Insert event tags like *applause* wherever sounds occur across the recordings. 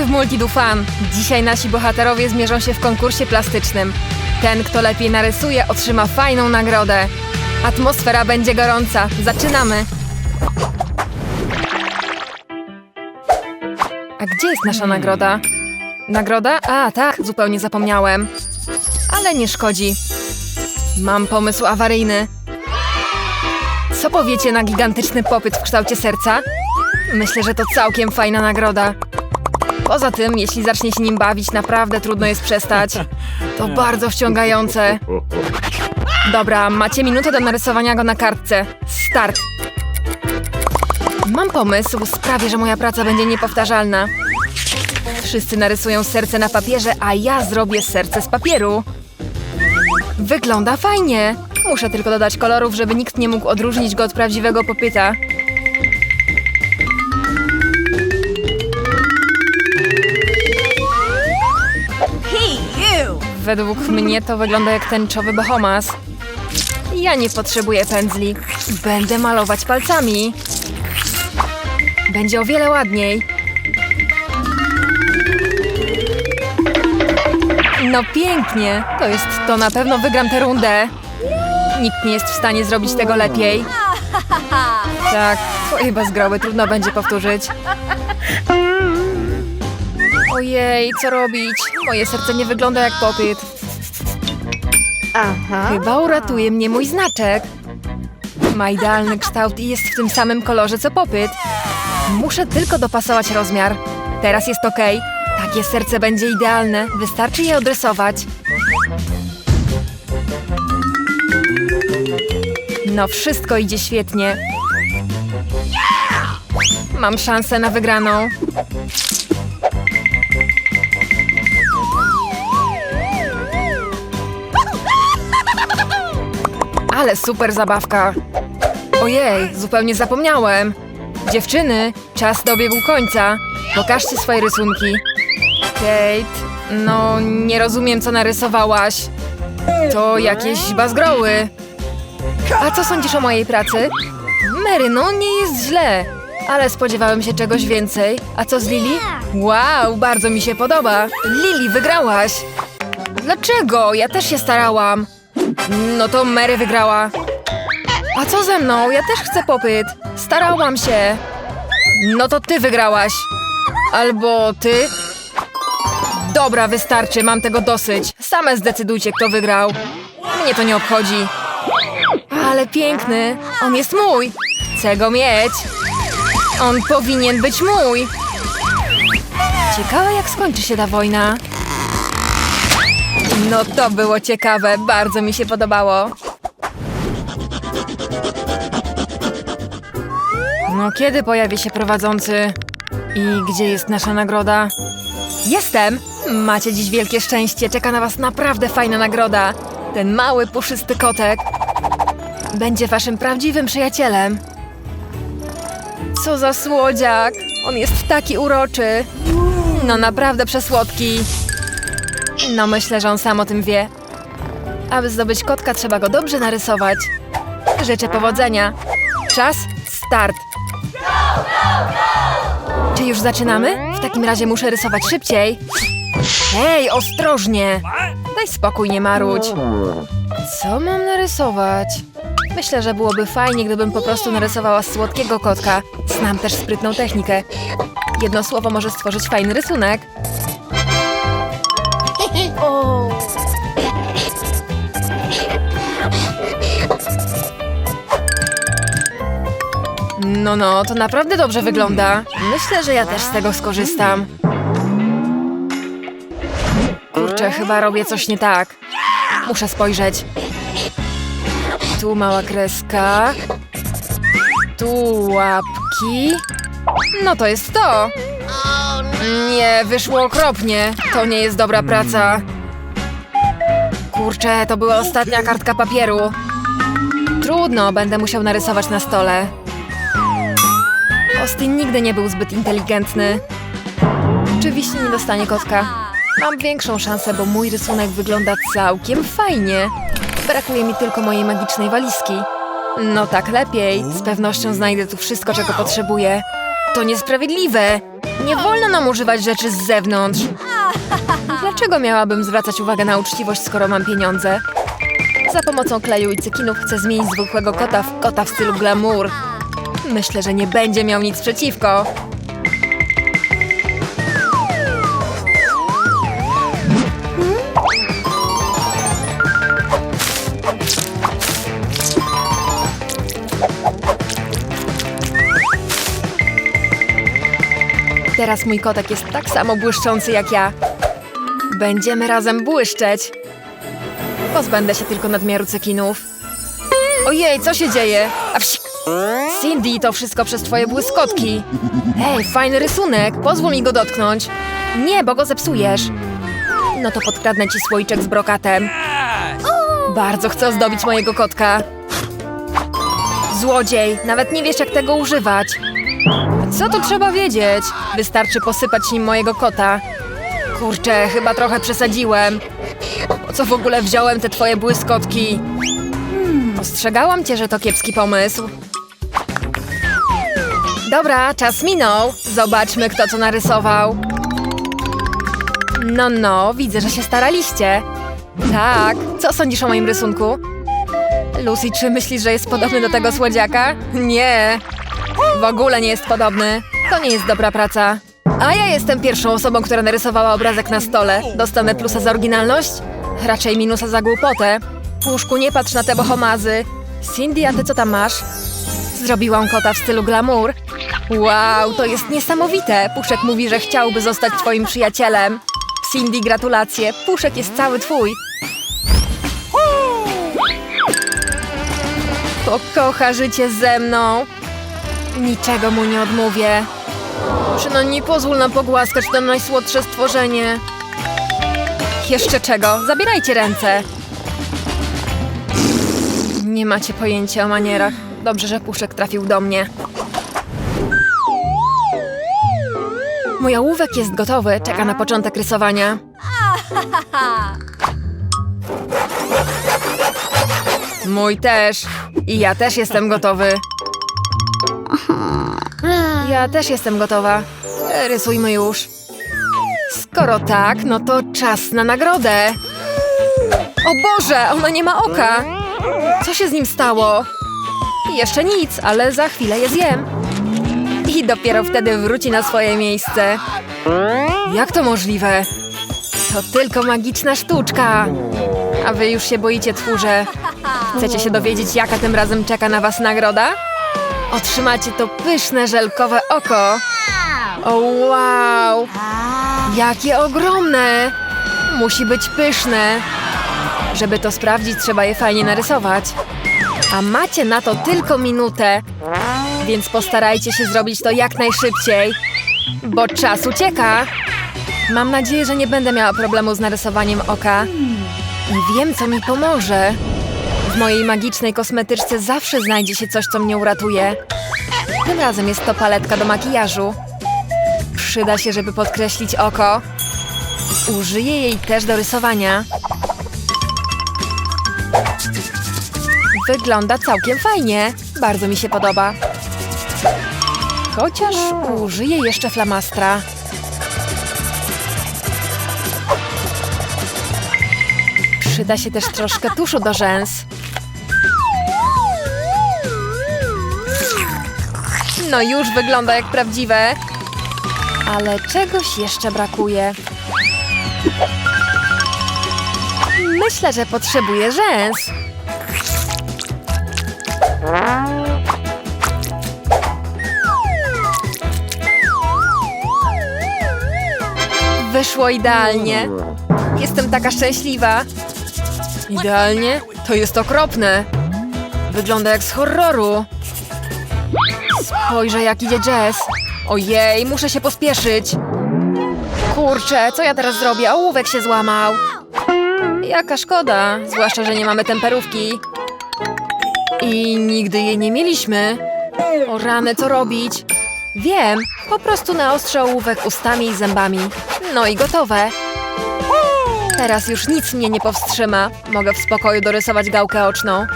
Witamy w Multidu Fan. Dzisiaj nasi bohaterowie zmierzą się w konkursie plastycznym. Ten, kto lepiej narysuje, otrzyma fajną nagrodę. Atmosfera będzie gorąca. Zaczynamy! A gdzie jest nasza nagroda? Nagroda? A, tak, zupełnie zapomniałem. Ale nie szkodzi. Mam pomysł awaryjny. Co powiecie na gigantyczny popyt w kształcie serca? Myślę, że to całkiem fajna nagroda. Poza tym, jeśli zacznie się nim bawić, naprawdę trudno jest przestać. To bardzo wciągające. Dobra, macie minutę do narysowania go na kartce. Start! Mam pomysł, sprawię, że moja praca będzie niepowtarzalna. Wszyscy narysują serce na papierze, a ja zrobię serce z papieru. Wygląda fajnie. Muszę tylko dodać kolorów, żeby nikt nie mógł odróżnić go od prawdziwego popyta. Według mnie to wygląda jak tęczowy Bahamas. Ja nie potrzebuję pędzli. Będę malować palcami. Będzie o wiele ładniej. No pięknie. To jest to, na pewno wygram tę rundę. Nikt nie jest w stanie zrobić tego lepiej. Tak, twoje bezgroły trudno będzie powtórzyć. Ojej, co robić? Moje serce nie wygląda jak popyt. Chyba uratuje mnie mój znaczek. Ma idealny kształt i jest w tym samym kolorze co popyt. Muszę tylko dopasować rozmiar. Teraz jest ok. Takie serce będzie idealne. Wystarczy je odrysować. No, wszystko idzie świetnie. Mam szansę na wygraną. Ale super zabawka. Ojej, zupełnie zapomniałem. Dziewczyny, czas dobiegł końca. Pokażcie swoje rysunki. Kate, no nie rozumiem, co narysowałaś. To jakieś bazgroły. A co sądzisz o mojej pracy? Mary, no nie jest źle. Ale spodziewałem się czegoś więcej. A co z Lili? Wow, bardzo mi się podoba. Lili, wygrałaś. Dlaczego? Ja też się starałam. No to Mary wygrała. A co ze mną? Ja też chcę popyt. Starałam się. No to ty wygrałaś. Albo ty. Dobra, wystarczy, mam tego dosyć. Same zdecydujcie, kto wygrał. Mnie to nie obchodzi. Ale piękny. On jest mój. Chcę go mieć. On powinien być mój. Ciekawe, jak skończy się ta wojna. No to było ciekawe, bardzo mi się podobało. No kiedy pojawi się prowadzący? I gdzie jest nasza nagroda? Jestem! Macie dziś wielkie szczęście, czeka na was naprawdę fajna nagroda. Ten mały, puszysty kotek będzie waszym prawdziwym przyjacielem. Co za słodziak! On jest taki uroczy. No naprawdę przesłodki. No myślę, że on sam o tym wie. Aby zdobyć kotka, trzeba go dobrze narysować. Życzę powodzenia. Czas, start. Czy już zaczynamy? W takim razie muszę rysować szybciej. Hej, ostrożnie! Daj spokój, nie marudź. Co mam narysować? Myślę, że byłoby fajnie, gdybym po prostu narysowała słodkiego kotka. Znam też sprytną technikę. Jedno słowo może stworzyć fajny rysunek. No, no, to naprawdę dobrze wygląda. Myślę, że ja też z tego skorzystam. Kurczę, chyba robię coś nie tak. Muszę spojrzeć. Tu mała kreska. Tu łapki. No to jest to. Nie, wyszło okropnie. To nie jest dobra praca. Kurczę, to była ostatnia kartka papieru. Trudno, będę musiał narysować na stole. Austin nigdy nie był zbyt inteligentny. Oczywiście nie dostanie kotka. Mam większą szansę, bo mój rysunek wygląda całkiem fajnie. Brakuje mi tylko mojej magicznej walizki. No tak lepiej. Z pewnością znajdę tu wszystko, czego potrzebuję. To niesprawiedliwe. Nie wolno nam używać rzeczy z zewnątrz. Dlaczego miałabym zwracać uwagę na uczciwość, skoro mam pieniądze? Za pomocą kleju i cekinów chcę zmienić zwykłego kota w kota w stylu glamour. Myślę, że nie będzie miał nic przeciwko. Teraz mój kotek jest tak samo błyszczący jak ja. Będziemy razem błyszczeć. Pozbędę się tylko nadmiaru cekinów. Ojej, co się dzieje? A psik! Cindy, to wszystko przez twoje błyskotki. Ej, fajny rysunek, pozwól mi go dotknąć. Nie, bo go zepsujesz. No to podkradnę ci słoiczek z brokatem. Bardzo chcę ozdobić mojego kotka. Złodziej, nawet nie wiesz jak tego używać. Co tu trzeba wiedzieć? Wystarczy posypać nim mojego kota. Kurczę, chyba trochę przesadziłem. Po co w ogóle wziąłem te twoje błyskotki? Ostrzegałam cię, że to kiepski pomysł. Dobra, czas minął. Zobaczmy, kto co narysował. No, no, widzę, że się staraliście. Tak, co sądzisz o moim rysunku? Lucy, czy myślisz, że jest podobny do tego słodziaka? Nie, w ogóle nie jest podobny. To nie jest dobra praca. A ja jestem pierwszą osobą, która narysowała obrazek na stole. Dostanę plusa za oryginalność? Raczej minusa za głupotę. Puszku, nie patrz na te bohomazy. Cindy, a ty co tam masz? Zrobiłam kota w stylu glamour. Wow, to jest niesamowite. Puszek mówi, że chciałby zostać twoim przyjacielem. Cindy, gratulacje. Puszek jest cały twój. Pokocha życie ze mną. Niczego mu nie odmówię. Przynajmniej pozwól nam pogłaskać to najsłodsze stworzenie. Jeszcze czego? Zabierajcie ręce. Nie macie pojęcia o manierach. Dobrze, że puszek trafił do mnie. Mój ołówek jest gotowy, czeka na początek rysowania. Mój też. I ja też jestem gotowy. Ja też jestem gotowa. Rysujmy już. Skoro tak, no to czas na nagrodę. O Boże, ona nie ma oka. Co się z nim stało? Jeszcze nic, ale za chwilę je zjem. I dopiero wtedy wróci na swoje miejsce. Jak to możliwe? To tylko magiczna sztuczka. A wy już się boicie, twórze. Chcecie się dowiedzieć, jaka tym razem czeka na was nagroda? Otrzymacie to pyszne, żelkowe oko. O wow! Jakie ogromne! Musi być pyszne. Żeby to sprawdzić, trzeba je fajnie narysować. A macie na to tylko minutę, więc postarajcie się zrobić to jak najszybciej, bo czas ucieka. Mam nadzieję, że nie będę miała problemu z narysowaniem oka. I wiem, co mi pomoże. W mojej magicznej kosmetyczce zawsze znajdzie się coś, co mnie uratuje. Tym razem jest to paletka do makijażu. Przyda się, żeby podkreślić oko. Użyję jej też do rysowania. Wygląda całkiem fajnie. Bardzo mi się podoba. Chociaż użyję jeszcze flamastra. Przyda się też troszkę tuszu do rzęs. No już wygląda jak prawdziwe. Ale czegoś jeszcze brakuje. Myślę, że potrzebuję rzęs. Wyszło idealnie. Jestem taka szczęśliwa. Idealnie? To jest okropne. Wygląda jak z horroru. Spojrzę, jak idzie Jess. Ojej, muszę się pospieszyć. Kurczę, co ja teraz zrobię? Ołówek się złamał. Jaka szkoda, zwłaszcza, że nie mamy temperówki. I nigdy jej nie mieliśmy. O rany, co robić? Wiem, po prostu naostrzę ołówek ustami i zębami. No i gotowe. Teraz już nic mnie nie powstrzyma. Mogę w spokoju dorysować gałkę oczną.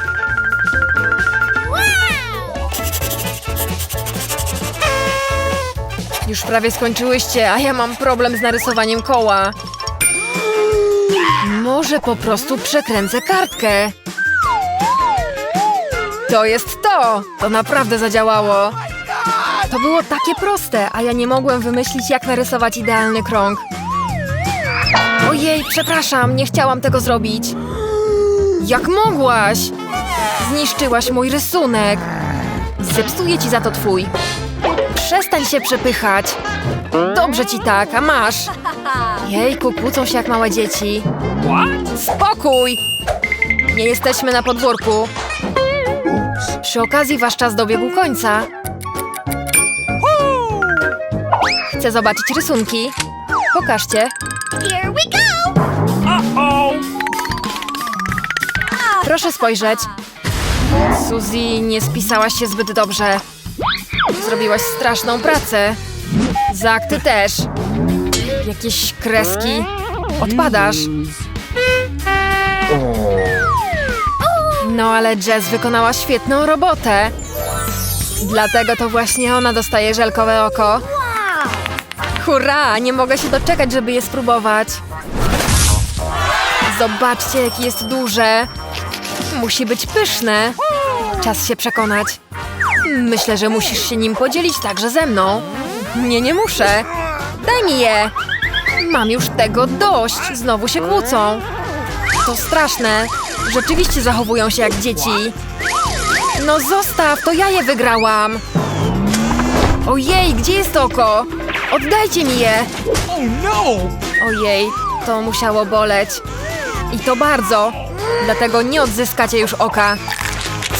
Już prawie skończyłyście, a ja mam problem z narysowaniem koła. Może po prostu przekręcę kartkę. To jest to! To naprawdę zadziałało. To było takie proste, a ja nie mogłem wymyślić, jak narysować idealny krąg. Ojej, przepraszam, nie chciałam tego zrobić. Jak mogłaś? Zniszczyłaś mój rysunek. Zepsuję ci za to twój. Przestań się przepychać. Dobrze ci tak, a masz. Jejku, kłócą się jak małe dzieci. Spokój! Nie jesteśmy na podwórku. Przy okazji wasz czas dobiegł końca. Chcę zobaczyć rysunki. Pokażcie. Here we go! Proszę spojrzeć. Suzy, nie spisałaś się zbyt dobrze. Zrobiłaś straszną pracę. Zak, ty też. Jakieś kreski. Odpadasz. No ale Jess wykonała świetną robotę. Dlatego to właśnie ona dostaje żelkowe oko. Hurra! Nie mogę się doczekać, żeby je spróbować. Zobaczcie, jakie jest duże. Musi być pyszne. Czas się przekonać. Myślę, że musisz się nim podzielić także ze mną. Nie, nie muszę. Daj mi je. Mam już tego dość. Znowu się kłócą. To straszne. Rzeczywiście zachowują się jak dzieci. No zostaw, to ja je wygrałam. Ojej, gdzie jest oko? Oddajcie mi je. Ojej, to musiało boleć. I to bardzo. Dlatego nie odzyskacie już oka.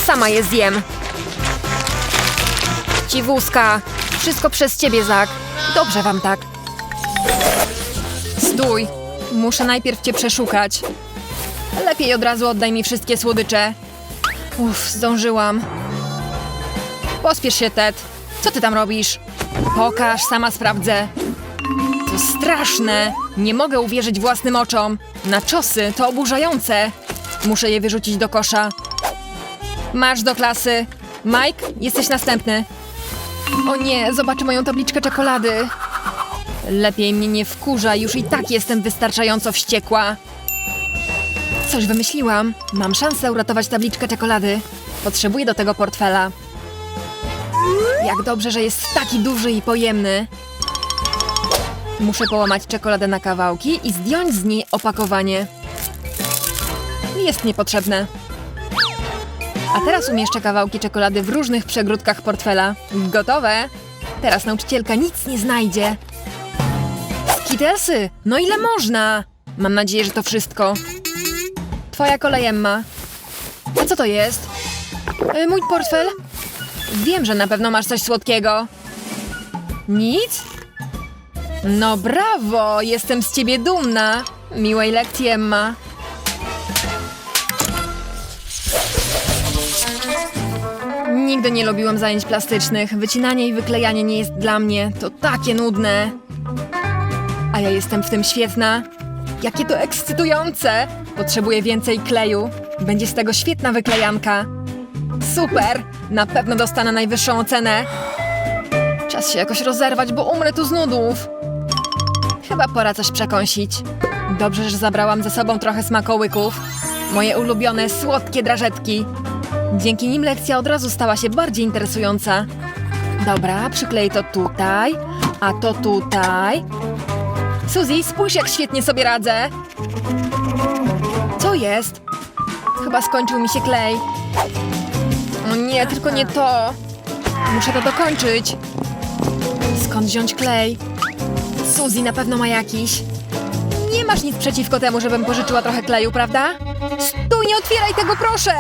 Sama je zjem. Dziwuska. Wszystko przez ciebie, Zak. Dobrze wam tak. Stój. Muszę najpierw cię przeszukać. Lepiej od razu oddaj mi wszystkie słodycze. Uff, zdążyłam. Pospiesz się, Ted. Co ty tam robisz? Pokaż, sama sprawdzę. To straszne! Nie mogę uwierzyć własnym oczom. Na czosy to oburzające. Muszę je wyrzucić do kosza. Marsz do klasy. Mike, jesteś następny. O nie, zobaczę moją tabliczkę czekolady. Lepiej mnie nie wkurza, już i tak jestem wystarczająco wściekła. Coś wymyśliłam. Mam szansę uratować tabliczkę czekolady. Potrzebuję do tego portfela. Jak dobrze, że jest taki duży i pojemny. Muszę połamać czekoladę na kawałki i zdjąć z niej opakowanie. Jest niepotrzebne. A teraz umieszczę kawałki czekolady w różnych przegródkach portfela. Gotowe! Teraz nauczycielka nic nie znajdzie. Skittlesy! No ile można? Mam nadzieję, że to wszystko. Twoja kolej, Emma. A co to jest? Y, mój portfel? Wiem, że na pewno masz coś słodkiego. Nic? No brawo! Jestem z ciebie dumna! Miłej lekcji, Emma. Nigdy nie lubiłam zajęć plastycznych. Wycinanie i wyklejanie nie jest dla mnie. To takie nudne. A ja jestem w tym świetna. Jakie to ekscytujące! Potrzebuję więcej kleju. Będzie z tego świetna wyklejanka. Super! Na pewno dostanę najwyższą ocenę. Czas się jakoś rozerwać, bo umrę tu z nudów. Chyba pora coś przekąsić. Dobrze, że zabrałam ze sobą trochę smakołyków. Moje ulubione, słodkie drażetki. Dzięki nim lekcja od razu stała się bardziej interesująca. Dobra, przykleję to tutaj, a to tutaj. Suzy, spójrz jak świetnie sobie radzę. Co jest? Chyba skończył mi się klej. O nie, tylko nie to. Muszę to dokończyć. Skąd wziąć klej? Suzy na pewno ma jakiś. Nie masz nic przeciwko temu, żebym pożyczyła trochę kleju, prawda? Stój, nie otwieraj tego, proszę!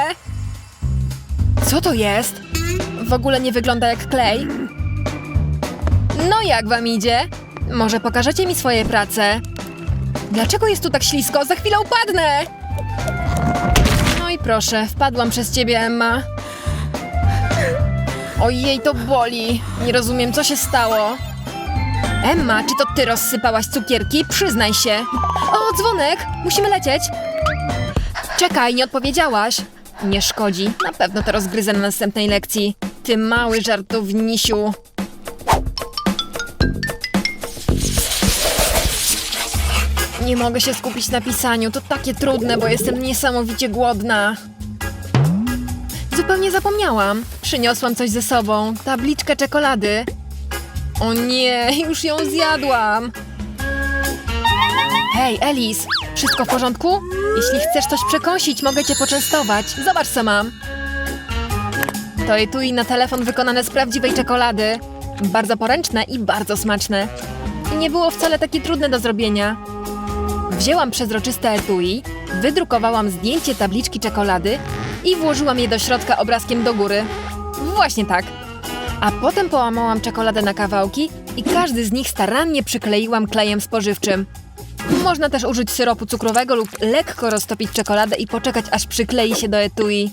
Co to jest? W ogóle nie wygląda jak klej. No jak wam idzie? Może pokażecie mi swoje prace? Dlaczego jest tu tak ślisko? Za chwilę upadnę! No i proszę, wpadłam przez ciebie, Emma. Ojej, to boli. Nie rozumiem, co się stało. Emma, czy to ty rozsypałaś cukierki? Przyznaj się. O, dzwonek! Musimy lecieć. Czekaj, nie odpowiedziałaś. Nie szkodzi. Na pewno to rozgryzę na następnej lekcji. Ty mały żartownisiu. Nie mogę się skupić na pisaniu. To takie trudne, bo jestem niesamowicie głodna. Zupełnie zapomniałam. Przyniosłam coś ze sobą. Tabliczkę czekolady. O nie, *laughs* już ją zjadłam. Hej, Elis, wszystko w porządku? Jeśli chcesz coś przekąsić, mogę cię poczęstować. Zobacz, co mam. To i tu i na telefon wykonane z prawdziwej czekolady. Bardzo poręczne i bardzo smaczne. I nie było wcale takie trudne do zrobienia. Wzięłam przezroczyste etui, wydrukowałam zdjęcie tabliczki czekolady i włożyłam je do środka obrazkiem do góry. Właśnie tak. A potem połamałam czekoladę na kawałki i każdy z nich starannie przykleiłam klejem spożywczym. Można też użyć syropu cukrowego lub lekko roztopić czekoladę i poczekać, aż przyklei się do etui.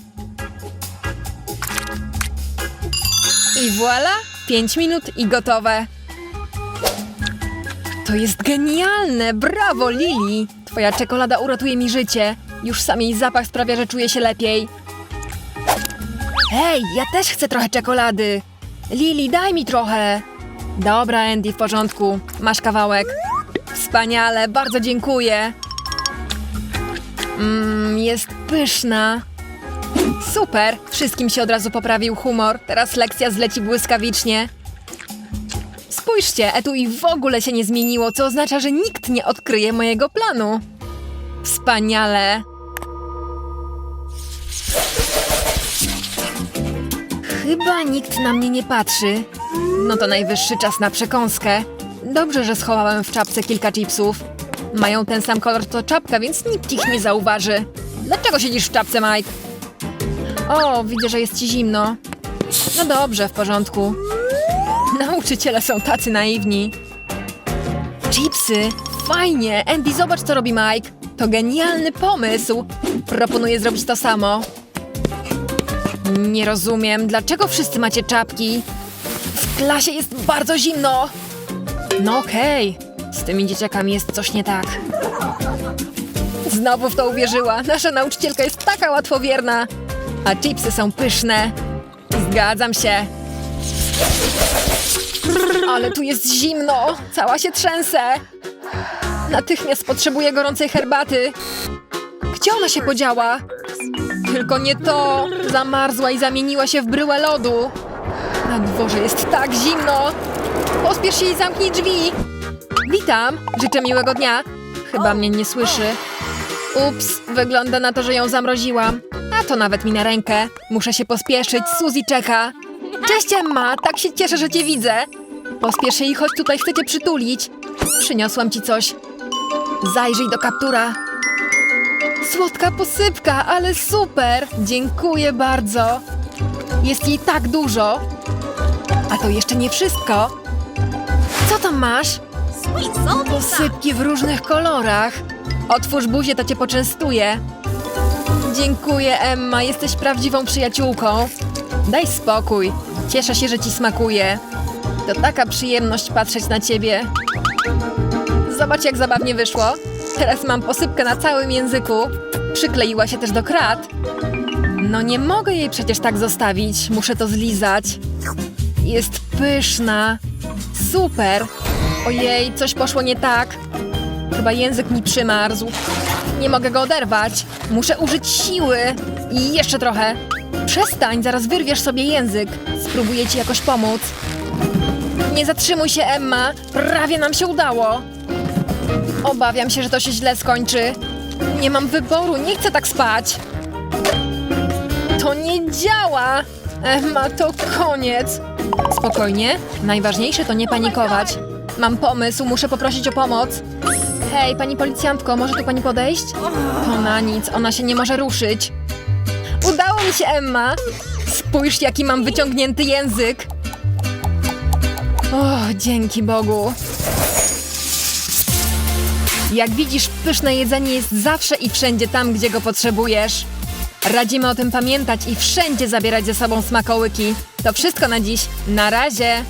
I voilà! 5 minut i gotowe. To jest genialne! Brawo, Lili! Twoja czekolada uratuje mi życie. Już sam jej zapach sprawia, że czuję się lepiej. Hej, ja też chcę trochę czekolady. Lili, daj mi trochę. Dobra, Andy, w porządku. Masz kawałek. Wspaniale, bardzo dziękuję. Mmm, jest pyszna. Super, wszystkim się od razu poprawił humor. Teraz lekcja zleci błyskawicznie. Spójrzcie, etui w ogóle się nie zmieniło, co oznacza, że nikt nie odkryje mojego planu. Wspaniale. Chyba nikt na mnie nie patrzy. No to najwyższy czas na przekąskę. Dobrze, że schowałem w czapce kilka chipsów. Mają ten sam kolor co czapka, więc nikt ich nie zauważy. Dlaczego siedzisz w czapce, Mike? O, widzę, że jest ci zimno. No dobrze, w porządku. Nauczyciele są tacy naiwni. Chipsy? Fajnie! Andy, zobacz, co robi Mike. To genialny pomysł. Proponuję zrobić to samo. Nie rozumiem, dlaczego wszyscy macie czapki? W klasie jest bardzo zimno. No okej, z tymi dzieciakami jest coś nie tak. Znowu w to uwierzyła. Nasza nauczycielka jest taka łatwowierna. A chipsy są pyszne. Zgadzam się. Ale tu jest zimno. Cała się trzęsę. Natychmiast potrzebuję gorącej herbaty. Gdzie ona się podziała? Tylko nie to. Zamarzła i zamieniła się w bryłę lodu. Na dworze jest tak zimno. Pospiesz się i zamknij drzwi. Witam. Życzę miłego dnia. Chyba mnie nie słyszy. Ups, wygląda na to, że ją zamroziłam. A to nawet mi na rękę. Muszę się pospieszyć, Suzy czeka. Cześć Emma, tak się cieszę, że cię widzę. Pospiesz się i chodź tutaj, chcę cię przytulić. Przyniosłam ci coś. Zajrzyj do kaptura. Słodka posypka, ale super! Dziękuję bardzo. Jest jej tak dużo. A to jeszcze nie wszystko. Co tam masz? Posypki w różnych kolorach. Otwórz buzię, to cię poczęstuję. Dziękuję, Emma. Jesteś prawdziwą przyjaciółką. Daj spokój. Cieszę się, że ci smakuje. To taka przyjemność patrzeć na ciebie. Zobacz, jak zabawnie wyszło. Teraz mam posypkę na całym języku. Przykleiła się też do krat. No nie mogę jej przecież tak zostawić. Muszę to zlizać. Jest pyszna. Super. Ojej, coś poszło nie tak. Chyba język mi przymarzł. Nie mogę go oderwać. Muszę użyć siły. I jeszcze trochę. Przestań, zaraz wyrwiesz sobie język. Spróbuję ci jakoś pomóc. Nie zatrzymuj się, Emma. Prawie nam się udało. Obawiam się, że to się źle skończy. Nie mam wyboru, nie chcę tak spać. To nie działa. Emma, to koniec. Spokojnie. Najważniejsze to nie panikować. Mam pomysł, muszę poprosić o pomoc. Hej, pani policjantko, może tu pani podejść? To na nic, ona się nie może ruszyć. Emma! Spójrz, jaki mam wyciągnięty język. O, dzięki Bogu. Jak widzisz, pyszne jedzenie jest zawsze i wszędzie tam, gdzie go potrzebujesz. Radzimy o tym pamiętać i wszędzie zabierać ze sobą smakołyki. To wszystko na dziś. Na razie!